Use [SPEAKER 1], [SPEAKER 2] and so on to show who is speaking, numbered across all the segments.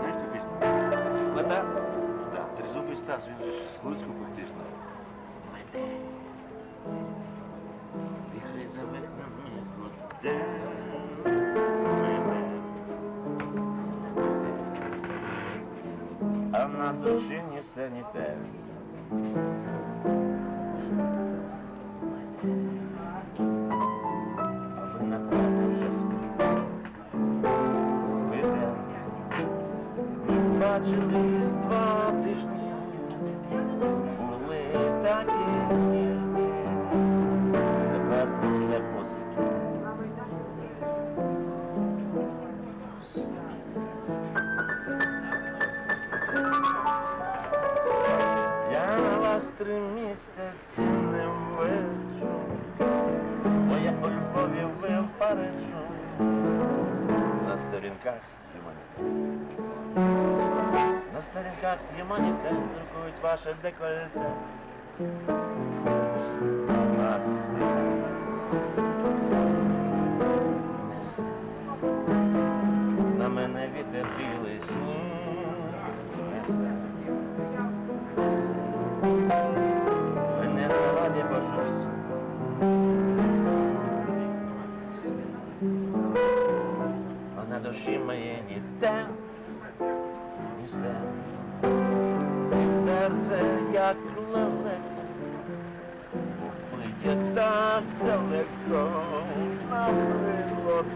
[SPEAKER 1] Знаєш ту пісню?
[SPEAKER 2] Мета?
[SPEAKER 1] Да, тризубий Стас, він же ж з Луцьку фактично.
[SPEAKER 2] Мете. Віхри за вікнами.
[SPEAKER 1] Де мене? А на душі нісе ні На сторінках гуманітет. На сторінках гуманітет друкують ваше декольте. Нас несе. На мене вітер білий сніг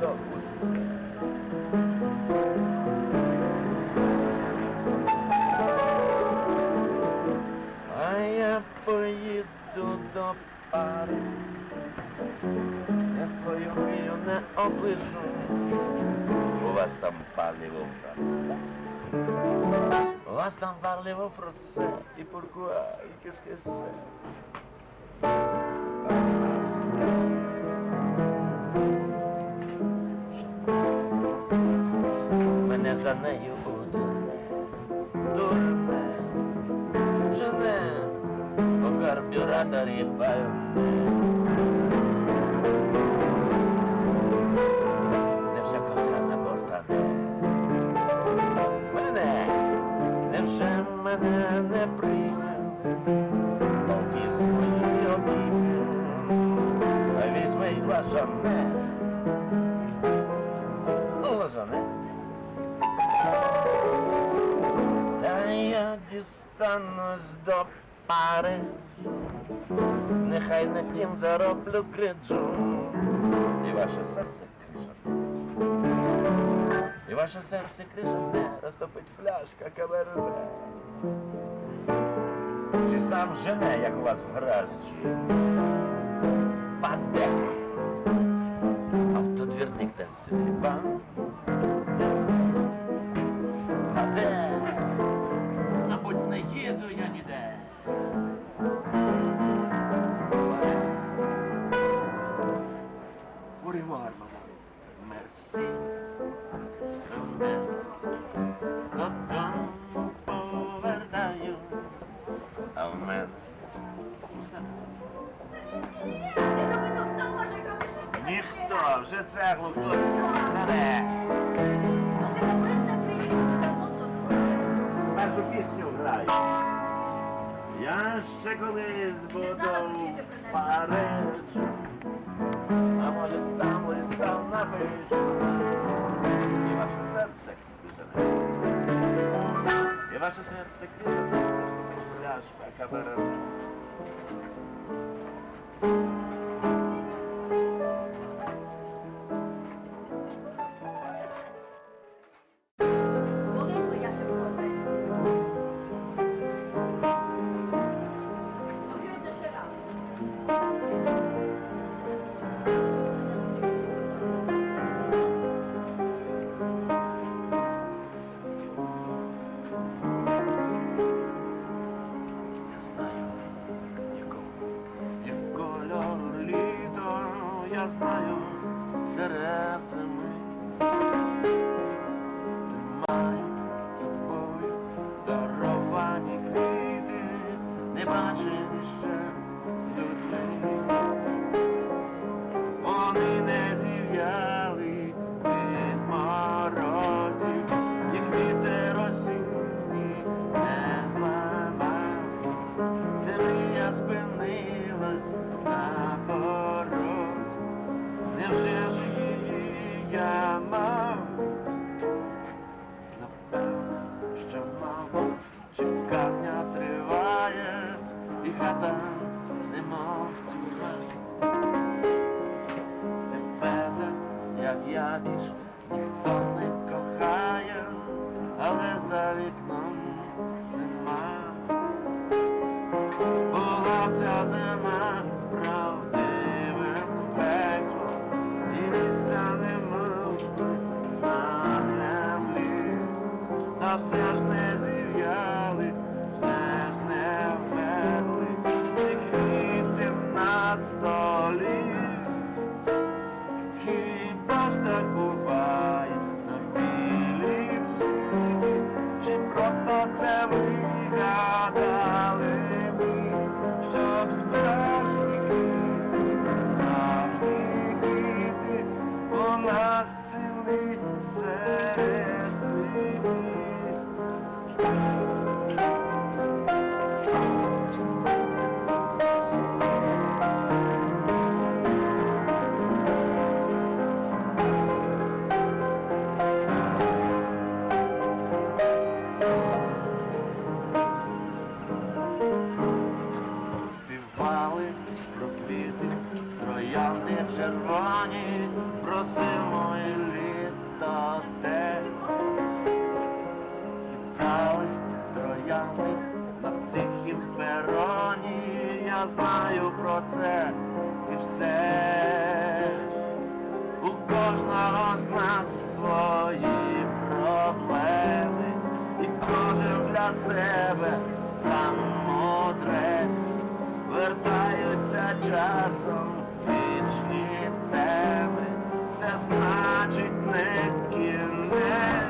[SPEAKER 1] до усе. А я поїду до пари, я свою мрію не опишу. У вас там паліво франце. У вас там паліво франце і пуркуа, і кескесе. Мене за нею у дурне, дурне, жене, по карбюраторі пальне. Невже кохана бортане? Мене, невже мене не прийме? Свої обійми, візьме й лажане. Лажане. Дістанусь до пари, нехай на тім зароблю криджу. І ваше серце крижане. І ваше серце крижане, розтопить фляжка каберне. Чи сам жене, як у вас в гаражі? Паде. Автодвірник танцює бам. Паде. Мадам. Мерсі. Роман. Додому повертаю. А в мене усе. Ніхто, вже цеглу хтось кладе. Першу пісню граю. Я ще колись буду в Парижі, а може там листа напишу. І ваше серце крижане. І ваше серце крижане, просто пляшка каберне. nie patrzysz się, ludzie. Ця зима правдивим пеклом, і місця нема на землі, та все ж не зів'яли, все ж не вмерли, ці квіти на столі. Хіба ж так буває червоні, про зиму і літо те. Кидали троянди на тихім пероні, я знаю про це і все. У кожного з нас свої проблеми, і кожен для себе сам мудрець, вертаються часом вічні це значить не кінець.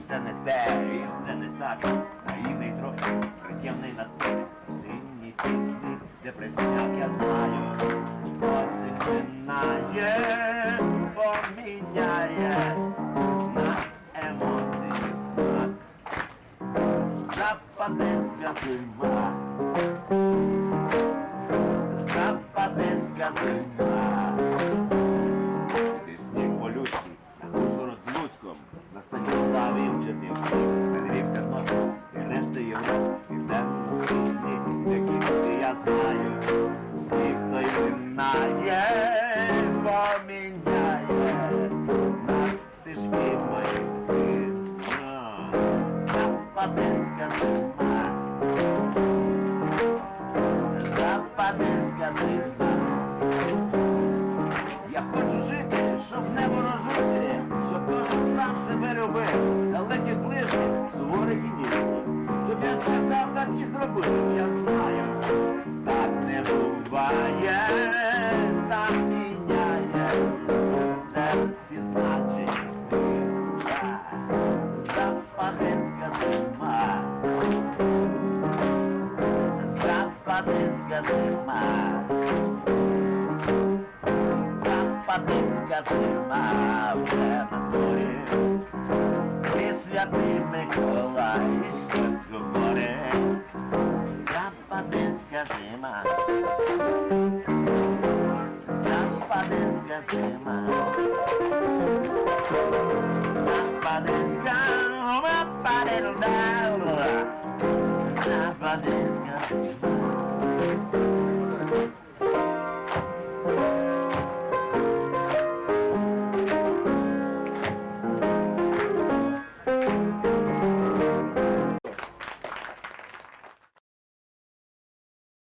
[SPEAKER 1] Все не те, і все не так. Наївний трохи, приємний на те. Осінні пісні, депресняк я знаю. Осінь поміняє на емоції смак. Западенська зима. Западенська зима. так і зробив, я знаю, так не буває, так міняє, стерті значить світа. Западенська зима. Западенська зима. Западинська зима вже на дворі. І святий Миколай escazema Sabe fazer escazema Sabe fazer escazema Sabe fazer escazema